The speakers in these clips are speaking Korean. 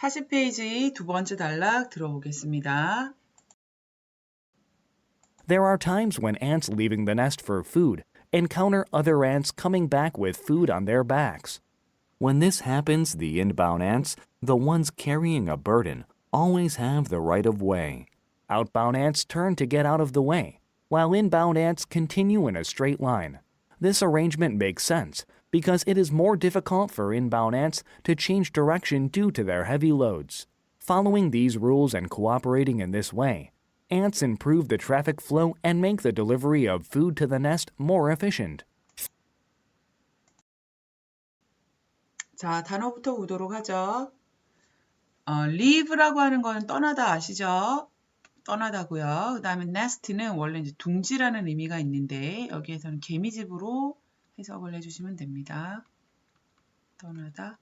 40페이지 두 번째 단락 들어보겠습니다. There are times when ants leaving the nest for food encounter other ants coming back with food on their backs. When this happens, the inbound ants, the ones carrying a burden, always have the right of way. Outbound ants turn to get out of the way, while inbound ants continue in a straight line. This arrangement makes sense because it is more difficult for inbound ants to change direction due to their heavy loads. Following these rules and cooperating in this way, ants improve the traffic flow and make the delivery of food to the nest more efficient. 자, 단어부터 보도록 하죠. 어, leave라고 하는 거는 떠나다 아시죠? 떠나다고요. 그 다음에 nest는 원래 이제 둥지라는 의미가 있는데 여기에서는 개미집으로 해석을 해주시면 됩니다. 떠나다,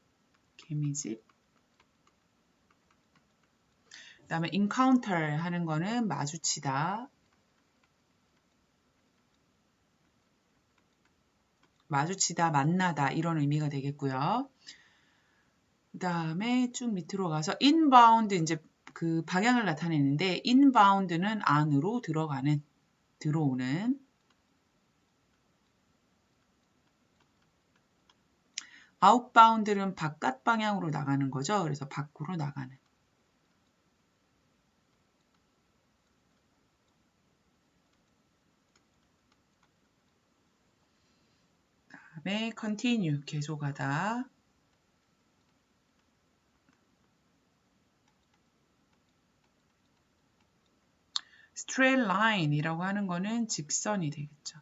개미집. 그 다음에 encounter 하는 거는 마주치다. 마주치다, 만나다 이런 의미가 되겠고요. 그 다음에 쭉 밑으로 가서 inbound 이제 그 방향을 나타내는데 inbound는 안으로 들어가는, 들어오는 outbound는 바깥 방향으로 나가는 거죠. 그래서 밖으로 나가는. 다음에 continue 계속하다. straight line이라고 하는 거는 직선이 되겠죠.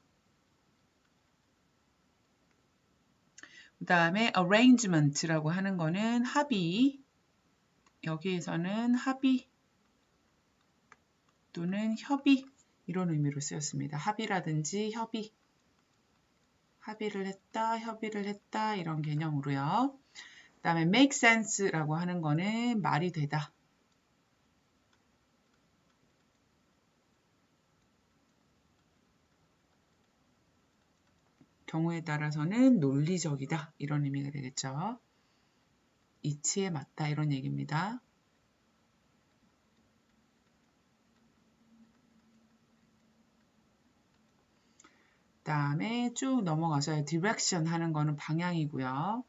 그 다음에 arrangement라고 하는 거는 합의. 여기에서는 합의 또는 협의 이런 의미로 쓰였습니다. 합의라든지 협의. 합의를 했다, 협의를 했다 이런 개념으로요. 그 다음에 make sense라고 하는 거는 말이 되다. 경우에 따라서는 논리적이다 이런 의미가 되겠죠. 이치에 맞다 이런 얘기입니다. 다음에 쭉 넘어가서 direction 하는 거는 방향이고요.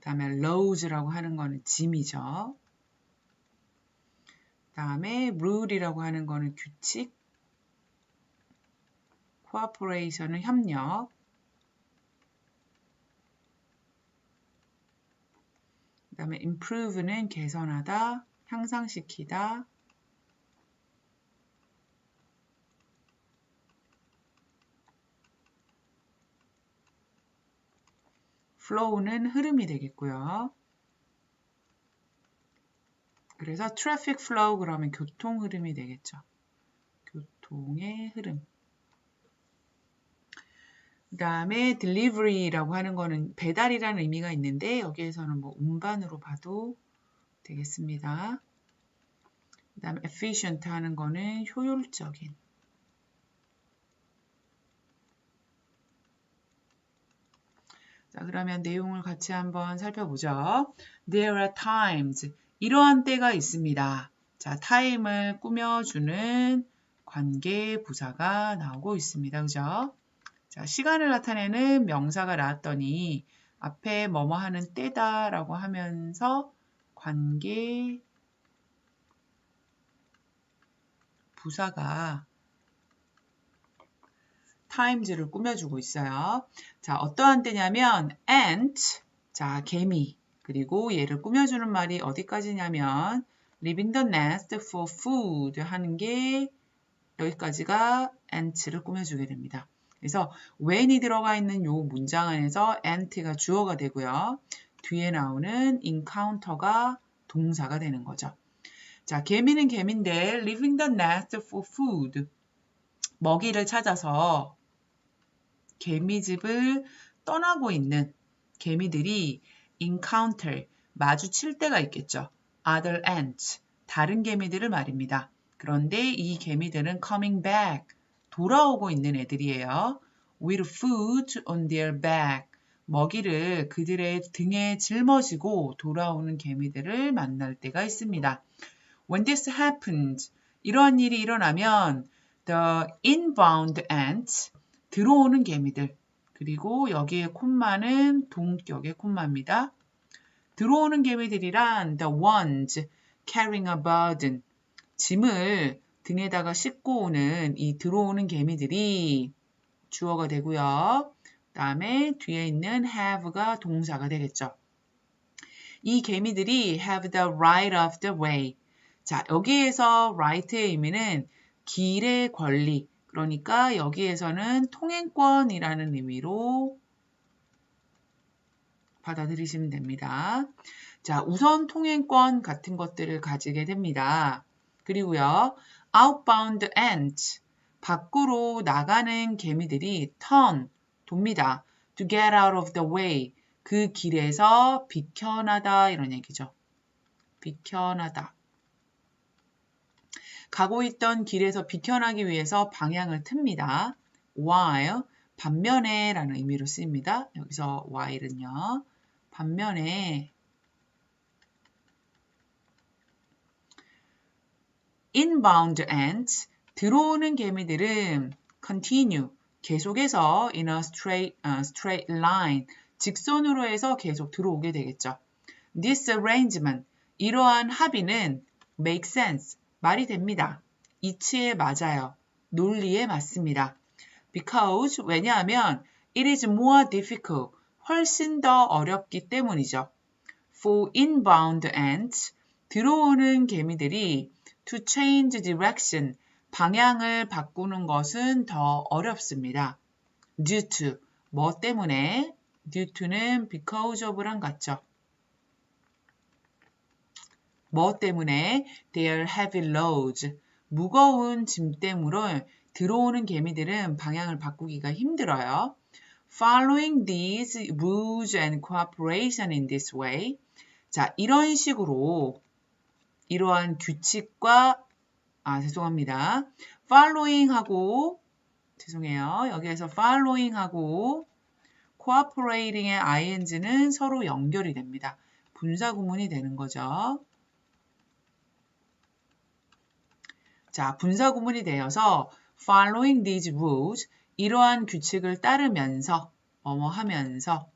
다음에 loads라고 하는 거는 짐이죠. 다음에 rule이라고 하는 거는 규칙. Cooperation은 협력. 그 다음에 improve는 개선하다, 향상시키다. flow는 흐름이 되겠고요. 그래서 traffic flow 그러면 교통 흐름이 되겠죠. 교통의 흐름. 그 다음에 delivery라고 하는 거는 배달이라는 의미가 있는데 여기에서는 뭐 운반으로 봐도 되겠습니다. 그 다음에 efficient 하는 거는 효율적인. 자, 그러면 내용을 같이 한번 살펴보죠. There are times. 이러한 때가 있습니다. 자, time을 꾸며주는 관계 부사가 나오고 있습니다. 그죠? 자, 시간을 나타내는 명사가 나왔더니 앞에 뭐뭐 하는 때다라고 하면서 관계 부사가 times를 꾸며주고 있어요. 자, 어떠한 때냐면 ant, 자, 개미. 그리고 얘를 꾸며주는 말이 어디까지냐면 leaving the nest for food 하는 게 여기까지가 ant를 꾸며주게 됩니다. 그래서 when이 들어가 있는 요 문장 안에서 ant가 주어가 되고요. 뒤에 나오는 encounter가 동사가 되는 거죠. 자, 개미는 개미인데 leaving the nest for food 먹이를 찾아서 개미집을 떠나고 있는 개미들이 encounter 마주칠 때가 있겠죠. other ants 다른 개미들을 말입니다. 그런데 이 개미들은 coming back 돌아오고 있는 애들이에요. with food on their back 먹이를 그들의 등에 짊어지고 돌아오는 개미들을 만날 때가 있습니다. When this happens, 이러한 일이 일어나면 the inbound ants, 들어오는 개미들, 그리고 여기에 콤마는 동격의 콤마입니다. 들어오는 개미들이란 the ones carrying a burden, 짐을 등에다가 싣고 오는 이 들어오는 개미들이 주어가 되고요. 다음에 뒤에 있는 have가 동사가 되겠죠. 이 개미들이 have the right of the way. 자, 여기에서 right의 의미는 길의 권리. 그러니까 여기에서는 통행권이라는 의미로 받아들이시면 됩니다. 자, 우선 통행권 같은 것들을 가지게 됩니다. 그리고요, outbound ants, 밖으로 나가는 개미들이 turn, 돕니다. to get out of the way. 그 길에서 비켜나다 이런 얘기죠. 비켜나다. 가고 있던 길에서 비켜나기 위해서 방향을 틉니다. while 반면에 라는 의미로 쓰입니다. 여기서 while은요. 반면에 inbound ants 들어오는 개미들은 continue 계속해서 in a straight, uh, straight line, 직선으로 해서 계속 들어오게 되겠죠. This arrangement, 이러한 합의는 make sense, 말이 됩니다. 이치에 맞아요. 논리에 맞습니다. Because, 왜냐하면 it is more difficult, 훨씬 더 어렵기 때문이죠. For inbound ants, 들어오는 개미들이 to change direction, 방향을 바꾸는 것은 더 어렵습니다. due to 뭐 때문에 due to는 because of랑 같죠. 뭐 때문에 their heavy loads 무거운 짐 때문에 들어오는 개미들은 방향을 바꾸기가 힘들어요. Following these rules and cooperation in this way. 자, 이런 식으로 이러한 규칙과 아, 죄송합니다. following 하고, 죄송해요. 여기에서 following 하고, cooperating의 ing는 서로 연결이 됩니다. 분사 구문이 되는 거죠. 자, 분사 구문이 되어서 following these rules, 이러한 규칙을 따르면서, 뭐뭐 하면서,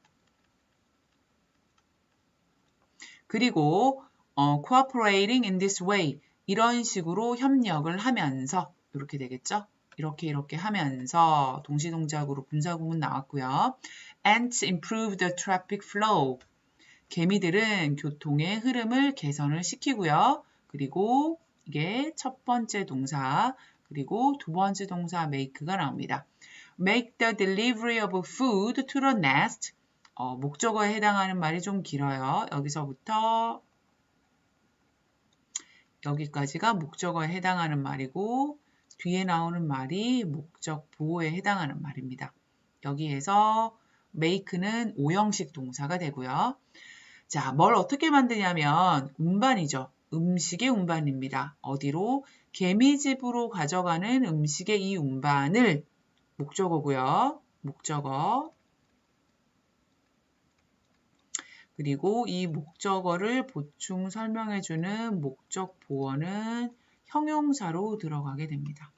그리고 어, cooperating in this way, 이런 식으로 협력을 하면서 이렇게 되겠죠? 이렇게 이렇게 하면서 동시 동작으로 분사 구문 나왔고요. Ants improve the traffic flow. 개미들은 교통의 흐름을 개선을 시키고요. 그리고 이게 첫 번째 동사, 그리고 두 번째 동사 make가 나옵니다. Make the delivery of food to the nest. 어, 목적어에 해당하는 말이 좀 길어요. 여기서부터 여기까지가 목적어에 해당하는 말이고 뒤에 나오는 말이 목적 보호에 해당하는 말입니다. 여기에서 make는 오형식 동사가 되고요. 자, 뭘 어떻게 만드냐면 운반이죠. 음식의 운반입니다. 어디로? 개미집으로 가져가는 음식의 이 운반을 목적어고요. 목적어. 그리고 이 목적어를 보충 설명해주는 목적 보어는 형용사로 들어가게 됩니다.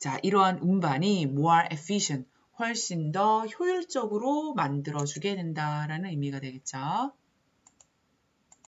자, 이러한 운반이 more efficient, 훨씬 더 효율적으로 만들어주게 된다라는 의미가 되겠죠.